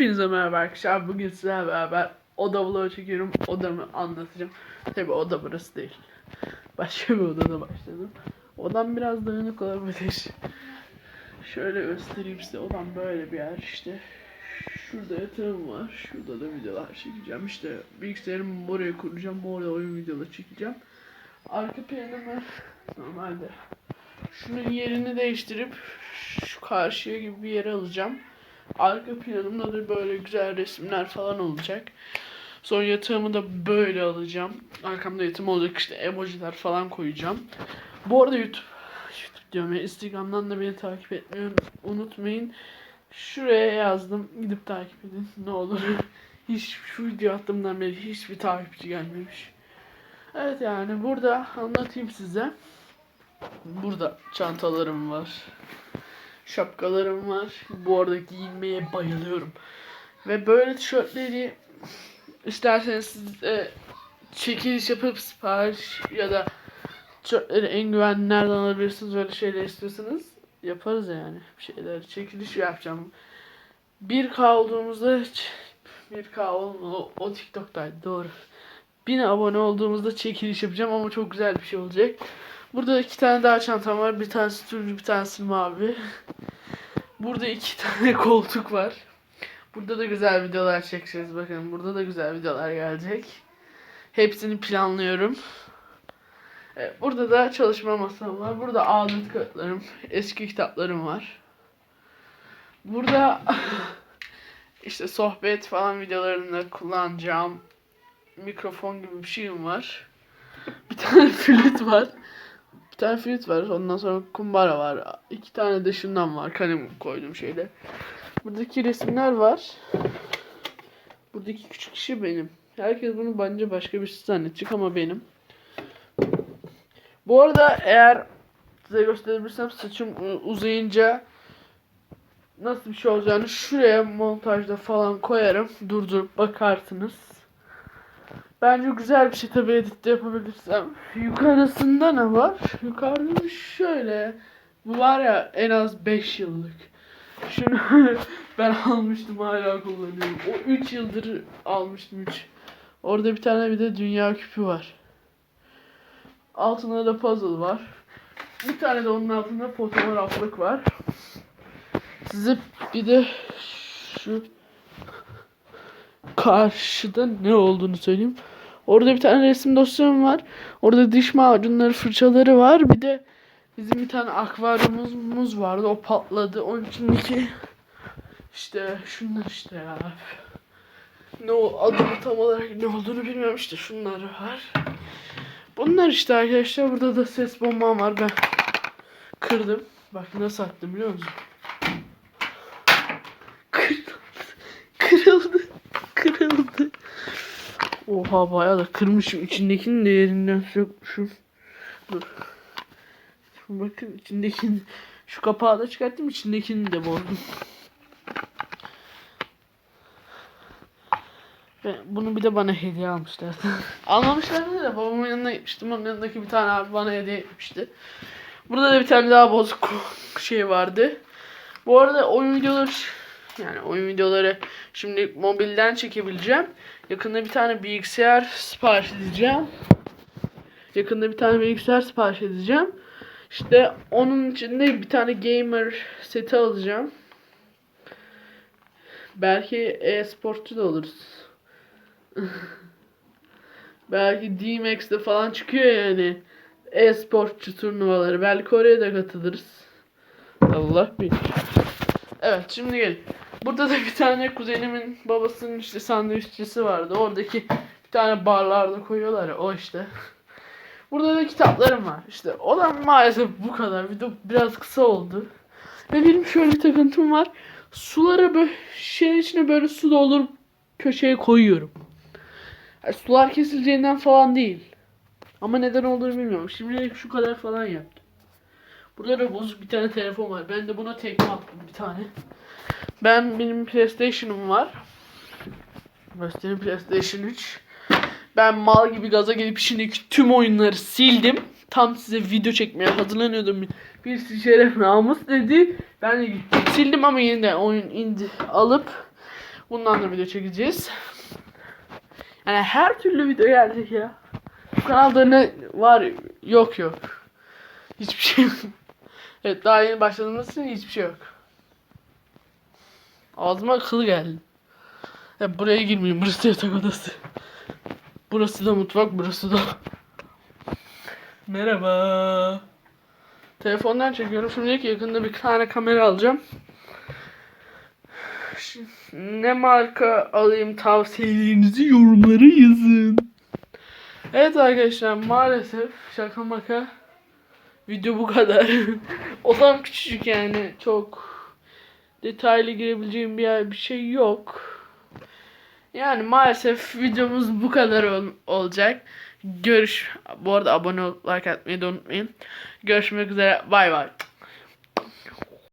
Hepinize merhaba arkadaşlar. Bugün sizlerle beraber oda vlogu çekiyorum. Odamı anlatacağım. Tabi oda burası değil. Başka bir odada başladım. Odam biraz dağınık olabilir. Şöyle göstereyim size. Odam böyle bir yer işte. Şurada yatağım var. Şurada da videolar çekeceğim. İşte bilgisayarımı buraya kuracağım. Orada oyun videoları çekeceğim. Arka planımı normalde şunun yerini değiştirip şu karşıya gibi bir yere alacağım. Arka planımda da böyle güzel resimler falan olacak. Sonra yatağımı da böyle alacağım. Arkamda yatağım olacak işte emojiler falan koyacağım. Bu arada YouTube, YouTube diyorum ya Instagram'dan da beni takip etmeyi unutmayın. Şuraya yazdım. Gidip takip edin. Ne olur. Hiç şu video attığımdan beri hiçbir takipçi gelmemiş. Evet yani burada anlatayım size. Burada çantalarım var. Şapkalarım var. Bu arada giyinmeye bayılıyorum. Ve böyle tişörtleri isterseniz siz de çekiliş yapıp sipariş ya da tişörtleri en güvenli nereden alabilirsiniz öyle şeyler istiyorsanız yaparız yani. Bir şeyler çekiliş yapacağım. 1K olduğumuzda 1K olma o, o TikTok'taydı doğru. 1000 abone olduğumuzda çekiliş yapacağım ama çok güzel bir şey olacak. Burada iki tane daha çantam var. Bir tanesi turuncu, bir tanesi mavi. Burada iki tane koltuk var. Burada da güzel videolar çekeceğiz. Bakın burada da güzel videolar gelecek. Hepsini planlıyorum. Evet, burada da çalışma masam var. Burada ağırlık kağıtlarım, eski kitaplarım var. Burada işte sohbet falan videolarında kullanacağım mikrofon gibi bir şeyim var. Bir tane flüt var. Bir tane var. Ondan sonra kumbara var. İki tane de şundan var. Kalem koydum şeyde. Buradaki resimler var. Buradaki küçük kişi benim. Herkes bunu bence başka birisi zannedecek ama benim. Bu arada eğer size gösterebilirsem saçım uzayınca nasıl bir şey olacağını şuraya montajda falan koyarım. Durdurup bakarsınız. Bence güzel bir şey tabii editte yapabilirsem. Yukarısında ne var? Yukarıda şöyle. Bu var ya en az 5 yıllık. Şunu ben almıştım hala kullanıyorum. O 3 yıldır almıştım 3. Orada bir tane bir de dünya küpü var. Altında da puzzle var. Bir tane de onun altında fotoğraflık var. Size bir de şu karşıda ne olduğunu söyleyeyim. Orada bir tane resim dosyam var. Orada diş macunları, fırçaları var. Bir de bizim bir tane akvaryumumuz vardı. O patladı. Onun içindeki işte şunlar işte ya. Ne o adını tam olarak ne olduğunu bilmiyorum işte şunlar var. Bunlar işte arkadaşlar. Burada da ses bombam var. Ben kırdım. Bak nasıl attım biliyor musun? Oha bayağı da kırmışım. İçindekinin de yerinden sökmüşüm. Dur. Bakın içindekini şu kapağı da çıkarttım. içindekini de bozdum. Ve bunu bir de bana hediye almışlar. Almamışlardı da babamın yanına gitmiştim. Onun yanındaki bir tane abi bana hediye etmişti. Burada da bir tane daha bozuk şey vardı. Bu arada oyun videoları yani oyun videoları şimdi mobilden çekebileceğim. Yakında bir tane bilgisayar sipariş edeceğim. Yakında bir tane bilgisayar sipariş edeceğim. İşte onun içinde bir tane gamer seti alacağım. Belki e-sportçu da oluruz. Belki DMX'de falan çıkıyor yani. E-sportçu turnuvaları. Belki oraya da katılırız. Allah bilir. Evet şimdi gel. Burada da bir tane kuzenimin babasının işte sandviççisi vardı. Oradaki bir tane barlarda koyuyorlar ya o işte. Burada da kitaplarım var. İşte o da maalesef bu kadar. Video biraz kısa oldu. Ve benim şöyle bir takıntım var. Suları böyle şeyin içine böyle su doldurup köşeye koyuyorum. Yani sular kesileceğinden falan değil. Ama neden olduğunu bilmiyorum. Şimdi şu kadar falan yaptım. Burada da bozuk bir tane telefon var. Ben de buna tekme attım bir tane. Ben benim PlayStation'ım var. Göstereyim PlayStation 3. Ben mal gibi gaza gelip içindeki tüm oyunları sildim. Tam size video çekmeye hazırlanıyordum. Bir şeref namus dedi. Ben de gittim sildim ama yeniden oyun indi alıp Bundan da video çekeceğiz. Yani her türlü video gelecek ya. Kanalda ne var yok yok. Hiçbir şey yok. Evet daha yeni başladığımız için hiçbir şey yok. Ağzıma kıl geldi. Ya buraya girmeyeyim. Burası yatak odası. Burası da mutfak, burası da. Merhaba. Telefondan çekiyorum. Şimdilik yakında bir tane kamera alacağım. Ne marka alayım tavsiyelerinizi yorumlara yazın. Evet arkadaşlar maalesef şaka maka video bu kadar. Odam küçücük yani çok detaylı girebileceğim bir bir şey yok. Yani maalesef videomuz bu kadar ol- olacak. Görüş bu arada abone ol, like atmayı da unutmayın. Görüşmek üzere. Bay bay.